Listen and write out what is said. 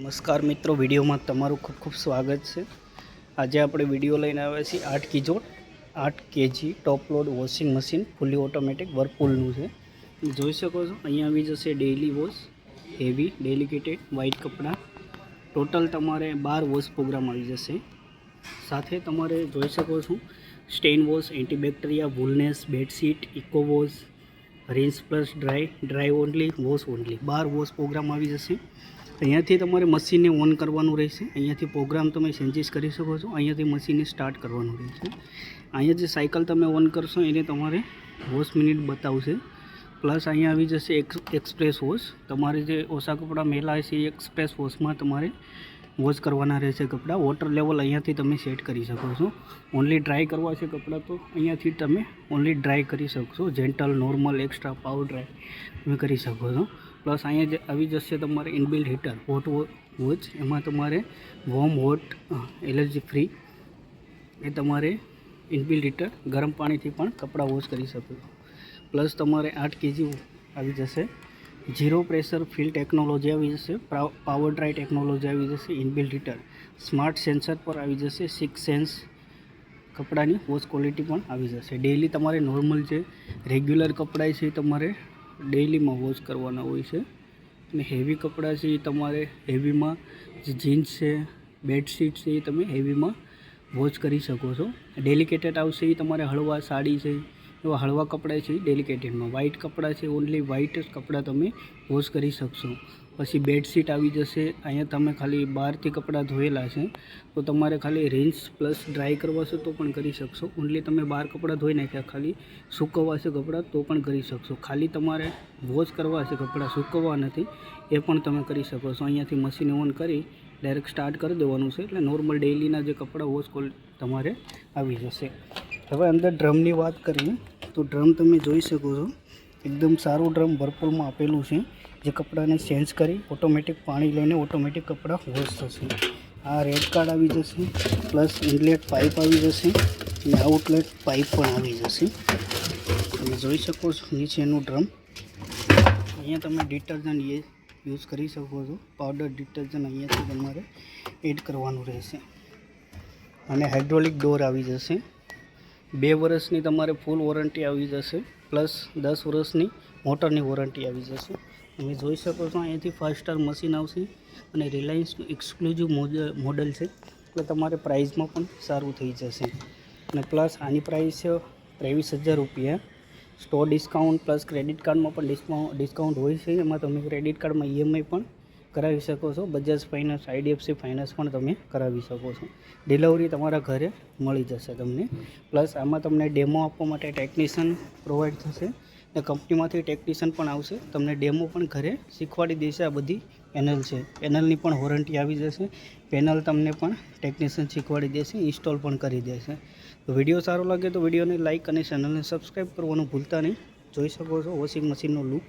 નમસ્કાર મિત્રો, વિડીયોમાં તમારું ખૂબ ખૂબ સ્વાગત છે. આજે આપણે વીડિયો લઈને આવ્યા છીએ આઠ કિજોટ આઠ KG top load washing machine fully automatic વર્પુલનું છે. જોઈ શકો છો, અહીંયા આવી જશે daily wash heavy delicated white કપડાં. ટોટલ તમારે બાર વોશ પ્રોગ્રામ આવી જશે. સાથે તમારે જોઈ શકો છો stain wash antibacteria woollens bedsheet eco wash rinse plus dry dry only wash only બાર વોશ પ્રોગ્રામ આવી જશે. અહીંયાથી તમારે મશીનને ઓન કરવાનું રહેશે. અહીંયાથી પ્રોગ્રામ તમે ચેન્જીસ કરી શકો છો. અહીંયાથી મશીનને સ્ટાર્ટ કરવાનું રહેશે. અહીંયા જે સાયકલ તમે ઓન કરશો એને તમારે વોશ મિનિટ બતાવશે. પ્લસ અહીંયા આવી જશે એક્સ એક્સપ્રેસ વોશ તમારે જે ઓછા કપડાં મેલા છે એ એક્સપ્રેસ વોશમાં તમારે વોશ કરવાના રહેશે કપડાં. વોટર લેવલ અહીંયાથી તમે સેટ કરી શકો છો. ઓનલી ડ્રાય કરવા છે કપડાં તો અહીંયાથી તમે ઓનલી ડ્રાય કરી શકશો. Gentle, normal, extra power dry તમે કરી શકો છો. પ્લસ અહીંયા જે આવી જશે તમારે ઇનબિલ્ટ હીટર હોટ વોચ એમાં તમારે વોર્મ હોટ એલર્જી ફ્રી એ તમારે ઇનબિલ્ટ હીટર ગરમ પાણીથી પણ કપડાં વોશ કરી શકો પ્લસ તમારે આઠ કેજી આવી જશે. ઝીરો પ્રેશર ફિલ ટેકનોલોજી આવી જશે. પાવર ડ્રાય ટેકનોલોજી આવી જશે ઇનબિલ્ટ હીટર સ્માર્ટ સેન્સર પર આવી જશે સિક્સ સેન્સ કપડાની વોશ ક્વોલિટી પણ આવી જશે. ડેલી તમારે નોર્મલ જે રેગ્યુલર કપડાં છે તમારે ડેઈલીમાં વોશ કરવાના હોય છે. અને હેવી કપડાં છે એ તમારે હેવીમાં જે જીન્સ છે, બેડશીટ છે એ તમે હેવીમાં વોશ કરી શકો છો. ડેલિકેટેડ આવશે એ તમારે હળવા સાડી છે એવા હળવા કપડાં છે ડેલિકેટેડમાં વ્હાઇટ કપડાં છે ઓનલી વ્હાઇટ જ કપડાં તમે વોશ કરી શકશો. પછી બેડશીટ આવી જશે, અહીંયા તમે ખાલી બહારથી કપડાં ધોયેલા છે, તો તમારે ખાલી રિન્સ પ્લસ ડ્રાય કરવા છે તો પણ કરી શકશો. ઓનલી તમે બહાર કપડાં ધોઈ નાખ્યા, ખાલી સૂકવવા છે કપડાં તો પણ કરી શકશો. ખાલી તમારે વોશ કરવા છે કપડાં, સૂકવવા નથી, એ પણ તમે કરી શકો છો. અહીંયાથી મશીન ઓન કરી ડાયરેક્ટ સ્ટાર્ટ કરી દેવાનું છે, એટલે નોર્મલ ડેઇલીના જે કપડાં વોશ કોલ તમારે આવી જશે. હવે અંદર ડ્રમની વાત કરીએ. તો ડ્રમ તમે જોઈ શકો છો. એકદમ સારું ડ્રમ ભરપૂરમાં આપેલું છે. જે કપડાને ચેન્જ કરી ઓટોમેટિક પાણી લઈને ઓટોમેટિક કપડાં વોશ થશે. આ રેડ કાર્ડ આવી જશે પ્લસ ઇનલેટ પાઇપ આવી જશે અને આઉટલેટ પાઇપ પણ આવી જશે. તમે જોઈ શકો છો નીચેનું ડ્રમ. અહીંયા તમે ડિટર્જન્ટ એ યુઝ કરી શકો છો. પાવડર ડિટર્જન્ટ અહીંયાથી તમારે એડ કરવાનું રહેશે. અને હાઇડ્રોલિક ડોર આવી જશે. બે વર્ષની તમારે ફૂલ વોરંટી આવી જશે પ્લસ દસ વર્ષની મોટરની વોરંટી આવી જશે. તમે જોઈ શકો છો અહીંયાથી ફાઇવ સ્ટાર મશીન આવશે અને રિલાયન્સનું એક્સક્લુઝિવ મોડલ છે. એટલે તમારે પ્રાઇઝમાં પણ સારું થઈ જશે. અને પ્લસ આની પ્રાઇસ છે ત્રેવીસ હજાર રૂપિયા. સ્ટોર ડિસ્કાઉન્ટ પ્લસ ક્રેડિટ કાર્ડમાં પણ ડિસ્કાઉન્ટ ડિસ્કાઉન્ટ હોય છે. એમાં તમે ક્રેડિટ કાર્ડમાં ઈએમઆઈ પણ કરાવી શકો છો. બજાજ ફાઇનાન્સ, આઈડીએફસી ફાઇનાન્સ પણ તમે કરાવી શકો છો. ડિલિવરી તમારા ઘરે મળી જશે તમને. પ્લસ આમાં તમને ડેમો આપવા માટે ટેકનિશિયન પ્રોવાઈડ થશે. ને કંપનીમાંથી ટેકનિશિયન પણ આવશે. તમને ડેમો પણ ઘરે શીખવાડી દેશે આ બધી પેનલ છે. પેનલની પણ વોરંટી આવી જશે. પેનલ તમને પણ ટેકનિશિયન શીખવાડી દેશે ઇન્સ્ટોલ પણ કરી દેશે. તો વીડિયો સારો લાગે તો વિડીયોને લાઇક અને ચેનલને સબસ્ક્રાઈબ કરવાનું ભૂલતા નહીં. જોઈ શકો છો વોશિંગ મશીનનો લુક